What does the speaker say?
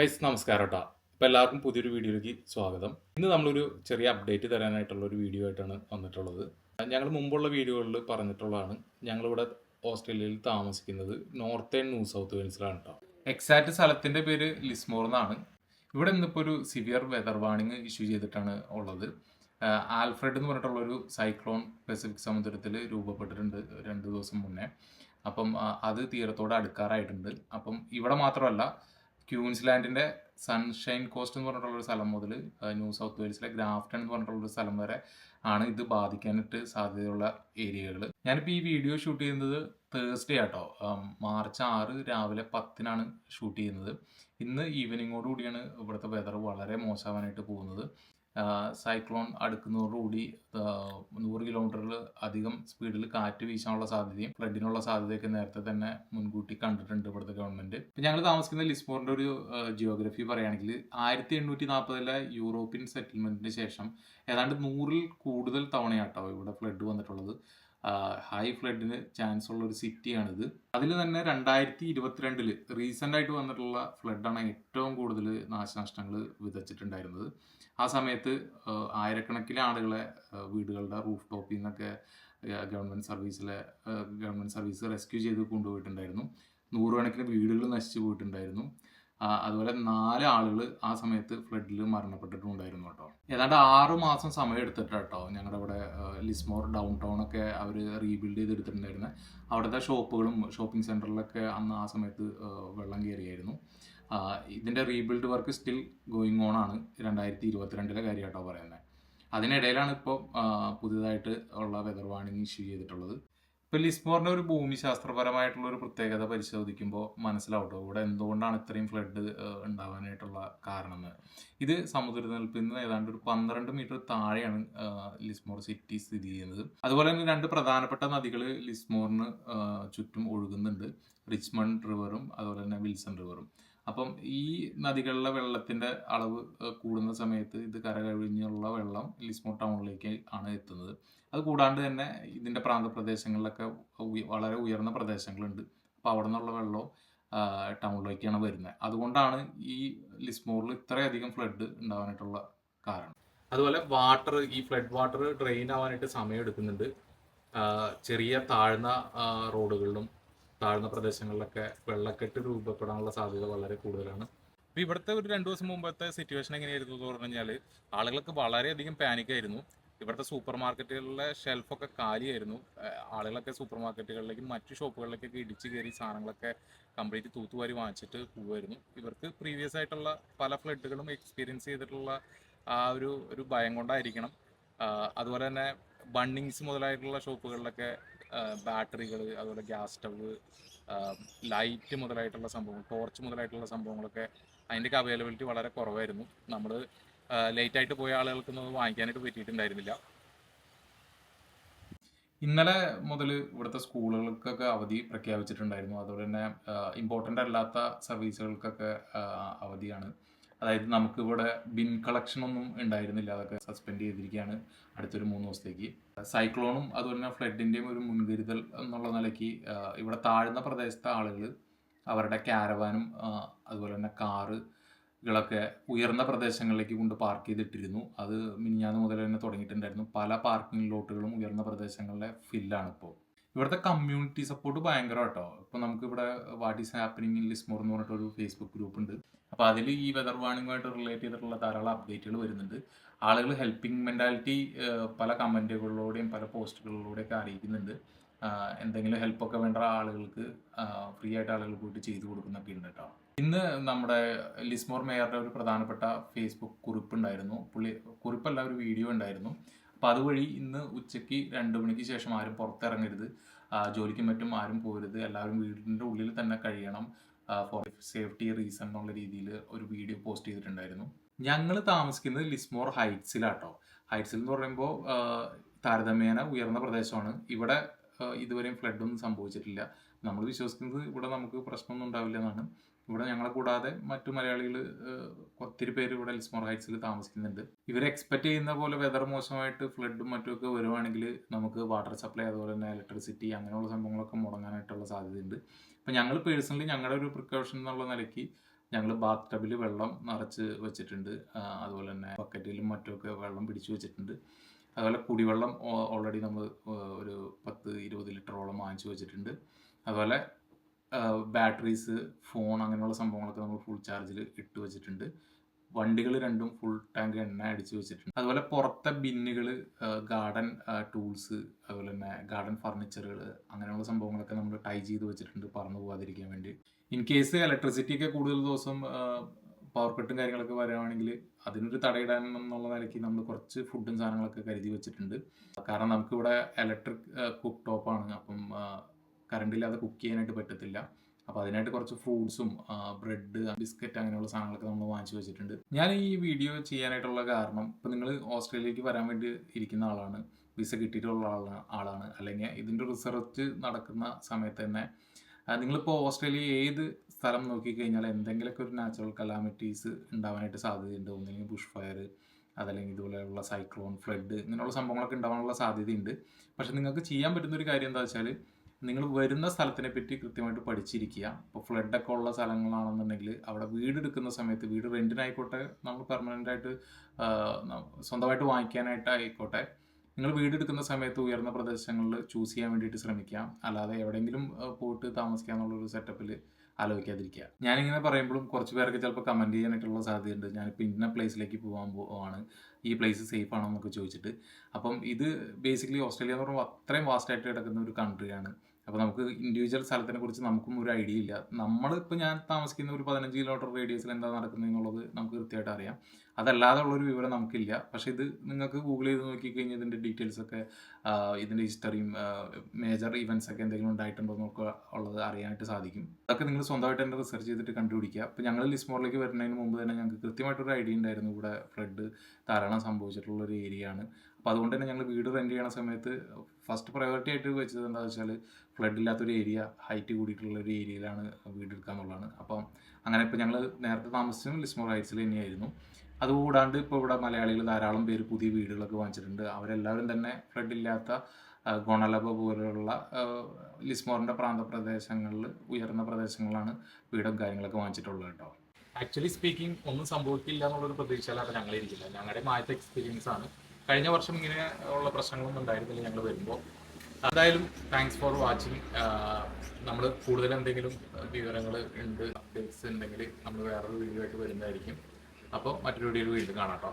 Guys നമസ്കാരം കേട്ടോ അപ്പോൾ എല്ലാവർക്കും പുതിയൊരു വീഡിയോയിലേക്ക് സ്വാഗതം. ഇന്ന് നമ്മളൊരു ചെറിയ അപ്ഡേറ്റ് തരാനായിട്ടുള്ള ഒരു വീഡിയോ ആയിട്ടാണ് വന്നിട്ടുള്ളത്. ഞങ്ങൾ മുമ്പുള്ള വീഡിയോകളിൽ പറഞ്ഞിട്ടുള്ളതാണ്. ഞങ്ങളിവിടെ ഓസ്ട്രേലിയയിൽ താമസിക്കുന്നത് നോർത്തേൺ ന്യൂ സൗത്ത് വെയിൽസിലാണ് കേട്ടോ എക്സാക്ട് സ്ഥലത്തിന്റെ പേര് ലിസ്മോർ എന്നാണ്. ഇവിടെ ഇന്നിപ്പോൾ ഒരു സിവിയർ വെതർ വാർണിംഗ് ഇഷ്യൂ ചെയ്തിട്ടാണ് ഉള്ളത്. ആൽഫ്രഡ് എന്ന് പറഞ്ഞിട്ടുള്ള ഒരു സൈക്ലോൺ പസഫിക് സമുദ്രത്തിൽ രൂപപ്പെട്ടിട്ടുണ്ട് രണ്ട് ദിവസം മുന്നേ. അപ്പം അത് തീരത്തോട് അടുക്കാറായിട്ടുണ്ട്. അപ്പം ഇവിടെ മാത്രമല്ല ക്യൂൻസ്ലാൻഡിന്റെ സൺഷൈൻ കോസ്റ്റ് എന്ന് പറഞ്ഞിട്ടുള്ള ഒരു സ്ഥലം മുതൽ ന്യൂ സൗത്ത് വെയിൽസിലെ ഗ്രാഫ്റ്റൺ എന്ന് പറഞ്ഞിട്ടുള്ള ഒരു സ്ഥലം വരെ ആണ് ഇത് ബാധിക്കാനായിട്ട് സാധ്യതയുള്ള ഏരിയകൾ ഞാനിപ്പോൾ ഈ വീഡിയോ ഷൂട്ട് ചെയ്യുന്നത് തേഴ്സ്ഡേ ആട്ടോ. മാർച്ച് ആറ് രാവിലെ പത്തിനാണ് ഷൂട്ട് ചെയ്യുന്നത്. ഇന്ന് ഈവനിങ്ങോട് കൂടിയാണ് ഇവിടുത്തെ വെതർ വളരെ മോശമാവാനായിട്ട് പോകുന്നത്. സൈക്ലോൺ അടുക്കുന്നതോടുകൂടി നൂറ് കിലോമീറ്ററിൽ അധികം സ്പീഡിൽ കാറ്റ് വീശാനുള്ള സാധ്യതയും ഫ്ലഡിനുള്ള സാധ്യതയൊക്കെ നേരത്തെ തന്നെ മുൻകൂട്ടി കണ്ടിട്ടുണ്ട് ഇവിടുത്തെ ഗവൺമെന്റ് ഞങ്ങൾ താമസിക്കുന്ന ലിസ്ബോണിന്റെ ഒരു ജിയോഗ്രഫി പറയുകയാണെങ്കിൽ ആയിരത്തി എണ്ണൂറ്റി നാൽപ്പതിലെ യൂറോപ്യൻ സെറ്റിൽമെന്റിന് ശേഷം ഏതാണ്ട് നൂറിൽ കൂടുതൽ തവണയാട്ടോ ഇവിടെ ഫ്ലഡ് വന്നിട്ടുള്ളത്. ഹൈ ഫ്ലഡിന് ചാൻസ് ഉള്ള ഒരു സിറ്റിയാണിത് അതിൽ തന്നെ രണ്ടായിരത്തി ഇരുപത്തിരണ്ടിൽ റീസെന്റ് ആയിട്ട് വന്നിട്ടുള്ള ഫ്ലഡാണ് ഏറ്റവും കൂടുതൽ നാശനഷ്ടങ്ങൾ വിതച്ചിട്ടുണ്ടായിരുന്നത്. ആ സമയത്ത് ആയിരക്കണക്കിന് ആളുകളെ വീടുകളുടെ റൂഫ് ടോപ്പിൽ നിന്നൊക്കെ ഗവൺമെന്റ് സർവീസിലെ ഗവൺമെന്റ് സർവീസ് റെസ്ക്യൂ ചെയ്ത് കൊണ്ടുപോയിട്ടുണ്ടായിരുന്നു. നൂറുകണക്കിന് വീടുകൾ നശിച്ചു പോയിട്ടുണ്ടായിരുന്നു. അതുപോലെ നാല് ആളുകൾ ആ സമയത്ത് ഫ്ലഡിൽ മരണപ്പെട്ടിട്ടുണ്ടായിരുന്നു കേട്ടോ ഏതാണ്ട് ആറു മാസം സമയം എടുത്തിട്ട് കേട്ടോ ഞങ്ങളുടെ ഇവിടെ ലിസ്മോർ ഡൗൺ ടൗൺ ഒക്കെ അവർ റീബിൽഡ് ചെയ്തെടുത്തിട്ടുണ്ടായിരുന്നത് അവിടുത്തെ ഷോപ്പുകളും ഷോപ്പിംഗ് സെന്ററിലൊക്കെ അന്ന് ആ സമയത്ത് വെള്ളം കയറിയായിരുന്നു ഇതിന്റെ rebuild work still going on ആണ് രണ്ടായിരത്തി ഇരുപത്തിരണ്ടിലെ കാര്യം കേട്ടോ പറയുന്നത് അതിനിടയിലാണ് ഇപ്പോൾ പുതിയതായിട്ട് ഉള്ള വെതർ വാണിംഗ് ഇഷ്യൂ ചെയ്തിട്ടുള്ളത്. ഇപ്പോൾ ലിസ്മോറിന്റെ ഒരു ഭൂമിശാസ്ത്രപരമായിട്ടുള്ള ഒരു പ്രത്യേകത പരിശോധിക്കുമ്പോൾ മനസ്സിലാവട്ടോ? ഇവിടെ എന്തുകൊണ്ടാണ് ഇത്രയും ഫ്ലഡ് ഉണ്ടാവാനായിട്ടുള്ള കാരണം? എന്ന് ഇത് സമുദ്രനിരപ്പിൽ നിന്ന് ഏതാണ്ട് ഒരു പന്ത്രണ്ട് മീറ്റർ താഴെയാണ് ലിസ്മോർ സിറ്റി സ്ഥിതി ചെയ്യുന്നത്. അതുപോലെ തന്നെ രണ്ട് പ്രധാനപ്പെട്ട നദികൾ ലിസ്മോറിന് ചുറ്റും ഒഴുകുന്നുണ്ട്. റിച്ച്മണ്ട് റിവറും അതുപോലെ തന്നെ വിൽസൺ റിവറും അപ്പം ഈ നദികളിലെ വെള്ളത്തിന്റെ അളവ് കൂടുന്ന സമയത്ത് ഇത് കരകവിഞ്ഞുള്ള വെള്ളം ലിസ്മോ ടൗണിലേക്ക് ആണ് എത്തുന്നത്. അത് കൂടാണ്ട് തന്നെ ഇതിന്റെ പ്രാന്തപ്രദേശങ്ങളിലൊക്കെ വളരെ ഉയർന്ന പ്രദേശങ്ങളുണ്ട്. അപ്പോൾ അവിടെ നിന്നുള്ള വെള്ളം ടൗണിലേക്കാണ് വരുന്നത്. അതുകൊണ്ടാണ് ഈ ലിസ്മോറിൽ ഇത്രയധികം ഫ്ലഡ് ഉണ്ടാവാനായിട്ടുള്ള കാരണം. അതുപോലെ വാട്ടർ ഈ ഫ്ലഡ് വാട്ടർ ഡ്രെയിൻ ആവാനായിട്ട് സമയം എടുക്കുന്നുണ്ട്. ചെറിയ താഴ്ന്ന റോഡുകളിലും താഴ്ന്ന പ്രദേശങ്ങളിലൊക്കെ വെള്ളക്കെട്ട് രൂപപ്പെടാനുള്ള സാധ്യത വളരെ കൂടുതലാണ്. അപ്പോൾ ഇവിടുത്തെ ഒരു രണ്ട് ദിവസം മുമ്പത്തെ സിറ്റുവേഷൻ എങ്ങനെയായിരുന്നു എന്ന് പറഞ്ഞു കഴിഞ്ഞാൽ ആളുകൾക്ക് വളരെയധികം പാനിക്കായിരുന്നു ഇവിടുത്തെ സൂപ്പർ മാർക്കറ്റുകളിലെ ഷെൽഫൊക്കെ കാലിയായിരുന്നു. ആളുകളൊക്കെ സൂപ്പർ മാർക്കറ്റുകളിലേക്കും മറ്റു ഷോപ്പുകളിലേക്കൊക്കെ ഇടിച്ചു കയറി സാധനങ്ങളൊക്കെ കംപ്ലീറ്റ് തൂത്തുവാരി വാങ്ങിച്ചിട്ട് പോകുമായിരുന്നു ഇവർക്ക് പ്രീവിയസ് ആയിട്ടുള്ള പല ഫ്ലഡുകളും എക്സ്പീരിയൻസ് ചെയ്തിട്ടുള്ള ആ ഒരു ഒരു ഭയം കൊണ്ടായിരിക്കണം. അതുപോലെ തന്നെ ബണ്ണിങ്സ് മുതലായിട്ടുള്ള ഷോപ്പുകളിലൊക്കെ ബാറ്ററികൾ അതുപോലെ ഗ്യാസ് സ്റ്റവ് ലൈറ്റ് മുതലായിട്ടുള്ള സംഭവങ്ങൾ ടോർച്ച് മുതലായിട്ടുള്ള സംഭവങ്ങളൊക്കെ അതിന്റെയൊക്കെ അവൈലബിലിറ്റി വളരെ കുറവായിരുന്നു. നമ്മൾ ലേറ്റായിട്ട് പോയ ആളുകൾക്കൊന്നും വാങ്ങിക്കാനായിട്ട് പറ്റിയിട്ടുണ്ടായിരുന്നില്ല. ഇന്നലെ മുതൽ ഇവിടുത്തെ സ്കൂളുകൾക്കൊക്കെ അവധി പ്രഖ്യാപിച്ചിട്ടുണ്ടായിരുന്നു. അതുപോലെ തന്നെ ഇമ്പോർട്ടന്റ് അല്ലാത്ത സർവീസുകൾക്കൊക്കെ അവധിയാണ്. അതായത് നമുക്ക് ഇവിടെ ബിൻ കളക്ഷൻ ഒന്നും ഉണ്ടായിരുന്നില്ല. അതൊക്കെ സസ്പെൻഡ് ചെയ്തിരിക്കുകയാണ് അടുത്തൊരു മൂന്ന് ദിവസത്തേക്ക്. സൈക്ലോണും അതുപോലെ തന്നെ ഫ്ലഡിന്റെയും ഒരു മുൻകരുതൽ എന്നുള്ള നിലയ്ക്ക് ഇവിടെ താഴ്ന്ന പ്രദേശത്തെ ആളുകൾ അവരുടെ ക്യാരവാനും അതുപോലെ തന്നെ കാറ് ഉയർന്ന പ്രദേശങ്ങളിലേക്ക് കൊണ്ട് പാർക്ക് ചെയ്തിട്ടിരുന്നു. അത് മിനിഞ്ഞാന്ന് മുതൽ തന്നെ തുടങ്ങിയിട്ടുണ്ടായിരുന്നു. പല പാർക്കിംഗ് ലോട്ടുകളും ഉയർന്ന പ്രദേശങ്ങളിലെ ഫില്ലാണ് ഇപ്പോൾ. ഇവിടുത്തെ കമ്മ്യൂണിറ്റി സപ്പോർട്ട് ഭയങ്കര കേട്ടോ ഇപ്പൊ നമുക്ക് ഇവിടെ what is happening in Lismore എന്ന് പറഞ്ഞിട്ട് ഒരു ഫേസ്ബുക്ക് ഗ്രൂപ്പ് ഉണ്ട്. അപ്പൊ അതിൽ ഈ വെതർ വാർണിംഗുമായിട്ട് റിലേറ്റ് ചെയ്തിട്ടുള്ള ധാരാളം അപ്ഡേറ്റുകൾ വരുന്നുണ്ട്. ആളുകൾ ഹെൽപ്പിംഗ് മെന്റാലിറ്റി പല കമന്റുകളിലൂടെയും പല പോസ്റ്റുകളിലൂടെയൊക്കെ അറിയിക്കുന്നുണ്ട്. എന്തെങ്കിലും ഹെൽപ്പ് ഒക്കെ വേണ്ട ആളുകൾക്ക് ഫ്രീ ആയിട്ട് ആളുകൾ പോയിട്ട് ചെയ്തു കൊടുക്കുന്നൊക്കെ ഉണ്ട് കേട്ടോ. ഇന്ന് നമ്മുടെ ലിസ്മോർ മേയറുടെ ഒരു പ്രധാനപ്പെട്ട ഫേസ്ബുക്ക് കുറിപ്പ് ഉണ്ടായിരുന്നു പുള്ളി കുറിപ്പല്ല ഒരു വീഡിയോ ഉണ്ടായിരുന്നു. അപ്പം അതുവഴി ഇന്ന് ഉച്ചയ്ക്ക് രണ്ട് മണിക്ക് ശേഷം ആരും പുറത്തിറങ്ങരുത്. ജോലിക്കും മറ്റും ആരും പോരുത്. എല്ലാവരും വീടിന്റെ ഉള്ളിൽ തന്നെ കഴിയണം. ഫോർ സേഫ്റ്റി റീസൺ എന്നുള്ള രീതിയിൽ ഒരു വീഡിയോ പോസ്റ്റ് ചെയ്തിട്ടുണ്ടായിരുന്നു. ഞങ്ങൾ താമസിക്കുന്നത് ലിസ്മോർ ഹൈറ്റ്സിലാട്ടോ. ഹൈറ്റ്സിൽ എന്ന് പറയുമ്പോൾ താരതമ്യേന ഉയർന്ന പ്രദേശമാണ്. ഇവിടെ ഇതുവരെയും ഫ്ലഡ് ഒന്നും സംഭവിച്ചിട്ടില്ല. നമ്മൾ വിശ്വസിക്കുന്നത് ഇവിടെ നമുക്ക് പ്രശ്നമൊന്നും ഉണ്ടാവില്ല എന്നാണ്. ഇവിടെ ഞങ്ങളെ കൂടാതെ മറ്റു മലയാളികൾ ഒത്തിരി പേര് ഇവിടെ എൽസ്മോർ ഹൈറ്റ്സിൽ താമസിക്കുന്നുണ്ട്. ഇവർ എക്സ്പെക്ട് ചെയ്യുന്ന പോലെ വെതർ മോശമായിട്ട് ഫ്ലഡും മറ്റുമൊക്കെ വരുവാണെങ്കിൽ നമുക്ക് വാട്ടർ സപ്ലൈ അതുപോലെ തന്നെ ഇലക്ട്രിസിറ്റി അങ്ങനെയുള്ള സംഭവങ്ങളൊക്കെ മുടങ്ങാനായിട്ടുള്ള സാധ്യതയുണ്ട്. അപ്പം ഞങ്ങൾ പേഴ്സണലി ഞങ്ങളുടെ ഒരു പ്രിക്കോഷൻ എന്നുള്ള നിലയ്ക്ക് ഞങ്ങൾ ബാത്ത് ടബിൽ വെള്ളം നിറച്ച് വെച്ചിട്ടുണ്ട്. അതുപോലെ തന്നെ ബക്കറ്റിലും മറ്റുമൊക്കെ വെള്ളം പിടിച്ചു വെച്ചിട്ടുണ്ട്. അതുപോലെ കുടിവെള്ളം ഓൾറെഡി നമ്മൾ ഒരു പത്ത് ഇരുപത് ലിറ്ററോളം വാങ്ങിച്ചു വെച്ചിട്ടുണ്ട്. അതുപോലെ ബാറ്ററീസ് ഫോൺ അങ്ങനെയുള്ള സംഭവങ്ങളൊക്കെ നമ്മൾ ഫുൾ ചാർജിൽ ഇട്ട് വെച്ചിട്ടുണ്ട്. വണ്ടികൾ രണ്ടും ഫുൾ ടാങ്ക് എണ്ണ അടിച്ച് വെച്ചിട്ടുണ്ട്. അതുപോലെ പുറത്തെ ബിന്നുകൾ ഗാർഡൻ ടൂൾസ് അതുപോലെ തന്നെ ഗാർഡൻ ഫർണിച്ചറുകൾ അങ്ങനെയുള്ള സംഭവങ്ങളൊക്കെ നമ്മൾ ടൈ ചെയ്ത് വെച്ചിട്ടുണ്ട് പറന്നു പോകാതിരിക്കാൻ വേണ്ടി. ഇൻ കേസ് ഇലക്ട്രിസിറ്റി ഒക്കെ കൂടുതൽ ദിവസം പവർ കട്ടും കാര്യങ്ങളൊക്കെ വരികയാണെങ്കിൽ അതിനൊരു തടയിടാൻ എന്നുള്ള നിലയ്ക്ക് നമ്മൾ കുറച്ച് ഫുഡും സാധനങ്ങളൊക്കെ കരുതി വെച്ചിട്ടുണ്ട്. കാരണം നമുക്കിവിടെ ഇലക്ട്രിക് കുക്ക് ടോപ്പാണ് അപ്പം കറണ്ട് ഇല്ലാതെ കുക്ക് ചെയ്യാനായിട്ട് പറ്റത്തില്ല. അപ്പോൾ അതിനായിട്ട് കുറച്ച് ഫ്രൂട്ട്സും ബ്രെഡ് ബിസ്ക്കറ്റ് അങ്ങനെയുള്ള സാധനങ്ങളൊക്കെ നമ്മൾ വാങ്ങിച്ചു വെച്ചിട്ടുണ്ട്. ഞാൻ ഈ വീഡിയോ ചെയ്യാനായിട്ടുള്ള കാരണം ഇപ്പം നിങ്ങൾ ഓസ്ട്രേലിയക്ക് വരാൻ വേണ്ടി ഇരിക്കുന്ന ആളാണ് വിസ കിട്ടിയിട്ടുള്ള ആളാണ് ആളാണ്. അല്ലെങ്കിൽ ഇതിന്റെ റിസർച്ച് നടക്കുന്ന സമയത്ത് തന്നെ നിങ്ങളിപ്പോൾ ഓസ്ട്രേലിയ ഏത് സ്ഥലം നോക്കിക്കഴിഞ്ഞാൽ എന്തെങ്കിലുമൊക്കെ ഒരു നാച്ചുറൽ കലാമിറ്റീസ് ഉണ്ടാവാനായിട്ട് സാധ്യതയുണ്ട്. ഒന്നെങ്കിൽ ബുഷ് ഫയർ അതല്ലെങ്കിൽ ഇതുപോലെയുള്ള സൈക്ലോൺ ഫ്ലഡ് ഇങ്ങനെയുള്ള സംഭവങ്ങളൊക്കെ ഉണ്ടാവാനുള്ള സാധ്യതയുണ്ട്. പക്ഷെ നിങ്ങൾക്ക് ചെയ്യാൻ പറ്റുന്ന ഒരു കാര്യം എന്താ വെച്ചാൽ നിങ്ങൾ വരുന്ന സ്ഥലത്തിനെ പറ്റി കൃത്യമായിട്ട് പഠിച്ചിരിക്കുക. ഇപ്പോൾ ഫ്ലഡൊക്കെ ഉള്ള സ്ഥലങ്ങളാണെന്നുണ്ടെങ്കിൽ അവിടെ വീട് എടുക്കുന്ന സമയത്ത് വീട് റെന്റിനായിക്കോട്ടെ നമ്മൾ പെർമനന്റ് ആയിട്ട് സ്വന്തമായിട്ട് വാങ്ങിക്കാനായിട്ട് ആയിക്കോട്ടെ. നിങ്ങൾ വീടെടുക്കുന്ന സമയത്ത് ഉയർന്ന പ്രദേശങ്ങളിൽ ചൂസ് ചെയ്യാൻ വേണ്ടിയിട്ട് ശ്രമിക്കാം അല്ലാതെ എവിടെയെങ്കിലും പോയിട്ട് താമസിക്കുക എന്നുള്ളൊരു സെറ്റപ്പിൽ ആലോചിക്കാതിരിക്കുക. ഞാനിങ്ങനെ പറയുമ്പോഴും കുറച്ച് പേർക്ക് ചിലപ്പോൾ കമന്റ് ചെയ്യാനായിട്ടുള്ള സാധ്യതയുണ്ട്. ഞാനിപ്പോൾ ഇന്ന പ്ലേസിലേക്ക് പോകാൻ പോവാണ് ഈ പ്ലേസ് സേഫ് ആണോ എന്നൊക്കെ ചോദിച്ചിട്ട്. അപ്പം ഇത് ബേസിക്കലി ഓസ്ട്രേലിയ എന്ന് പറയുമ്പോൾ അത്രയും വാസ്റ്റായിട്ട് കിടക്കുന്ന ഒരു കൺട്രിയാണ് അപ്പോൾ നമുക്ക് ഇൻഡിവിജ്വൽ സ്ഥലത്തിനെ കുറിച്ച് നമുക്കും ഒരു ഐഡിയ ഇല്ല. നമ്മൾ നമ്മളിപ്പോൾ ഞാൻ താമസിക്കുന്ന ഒരു പതിനഞ്ച് കിലോമീറ്റർ റേഡിയസിൽ എന്താ നടക്കുന്നത് എന്നുള്ളത് നമുക്ക് കൃത്യമായിട്ട് അറിയാം. അതല്ലാതെ ഉള്ളൊരു വിവരം നമുക്കില്ല. പക്ഷേ ഇത് നിങ്ങൾക്ക് ഗൂഗിൾ ചെയ്ത് നോക്കിക്കഴിഞ്ഞാൽ ഇതിന്റെ ഡീറ്റെയിൽസ് ഒക്കെ ഇതിന്റെ ഹിസ്റ്ററിയും മേജർ ഇവന്റ്സ് ഒക്കെ എന്തെങ്കിലും ഉണ്ടായിട്ടുണ്ടോ എന്നൊക്കെ ഉള്ളത് അറിയാനായിട്ട് സാധിക്കും. അതൊക്കെ നിങ്ങൾ സ്വന്തമായിട്ട് തന്നെ റിസർച്ച് ചെയ്തിട്ട് കണ്ടുപിടിക്കുക. അപ്പോൾ ഞങ്ങൾ ലിസ്മോറിലേക്ക് വരുന്നതിന് മുമ്പ് തന്നെ ഞങ്ങൾക്ക് കൃത്യമായിട്ടൊരു ഐഡിയ ഉണ്ടായിരുന്നു. ഇവിടെ ഫ്ലഡ് ധാരാളം സംഭവിച്ചിട്ടുള്ള ഒരു ഏരിയ ആണ്. അപ്പോൾ അതുകൊണ്ട് തന്നെ ഞങ്ങൾ വീട് റെന്റ് ചെയ്യണ സമയത്ത് ഫസ്റ്റ് പ്രയോറിറ്റി ആയിട്ട് വെച്ചത് എന്താണെന്ന് വെച്ചാൽ ഫ്ലഡ് ഇല്ലാത്തൊരു ഏരിയ ഹൈറ്റ് കൂടിയിട്ടുള്ള ഒരു ഏരിയയിലാണ് വീട് എടുക്കുക എന്നുള്ളതാണ് അപ്പം അങ്ങനെ ഇപ്പോൾ ഞങ്ങൾ നേരത്തെ താമസിച്ചതും ലിസ്മോർ ഹൈറ്റ്സിൽ തന്നെയായിരുന്നു. അതുകൂടാണ്ട് ഇപ്പോൾ ഇവിടെ മലയാളികൾ ധാരാളം പേര് പുതിയ വീടുകളൊക്കെ വാങ്ങിച്ചിട്ടുണ്ട്. അവരെല്ലാവരും തന്നെ ഫ്ലഡ് ഇല്ലാത്ത ഗുണലഭ പോലെയുള്ള ലിസ്മോറിന്റെ പ്രാന്തപ്രദേശങ്ങളിൽ ഉയർന്ന പ്രദേശങ്ങളിലാണ് വീടും കാര്യങ്ങളൊക്കെ വാങ്ങിച്ചിട്ടുള്ളത് കേട്ടോ. ആക്ച്വലി സ്പീക്കിംഗ് ഒന്നും സംഭവിക്കില്ല എന്നുള്ളൊരു പ്രതീക്ഷയിലാണ് ഞങ്ങൾ ഇരിക്കുന്നത് ഞങ്ങളുടെ മായത്തെ എക്സ്പീരിയൻസ് ആണ്. കഴിഞ്ഞ വർഷം ഇങ്ങനെ ഉള്ള പ്രശ്നങ്ങളൊന്നും ഉണ്ടായിരുന്നില്ല ഞങ്ങൾ വരുമ്പോൾ എന്തായാലും താങ്ക്സ് ഫോർ വാച്ചിങ് നമ്മൾ കൂടുതൽ എന്തെങ്കിലും വിവരങ്ങൾ ഉണ്ട് അപ്ഡേറ്റ്സ് ഉണ്ടെങ്കിൽ നമ്മൾ വേറൊരു വീഡിയോ ആയിട്ട് വരുന്നതായിരിക്കും. അപ്പോൾ മറ്റൊരു വീഡിയോയിൽ വീണ്ടും കാണാം കേട്ടോ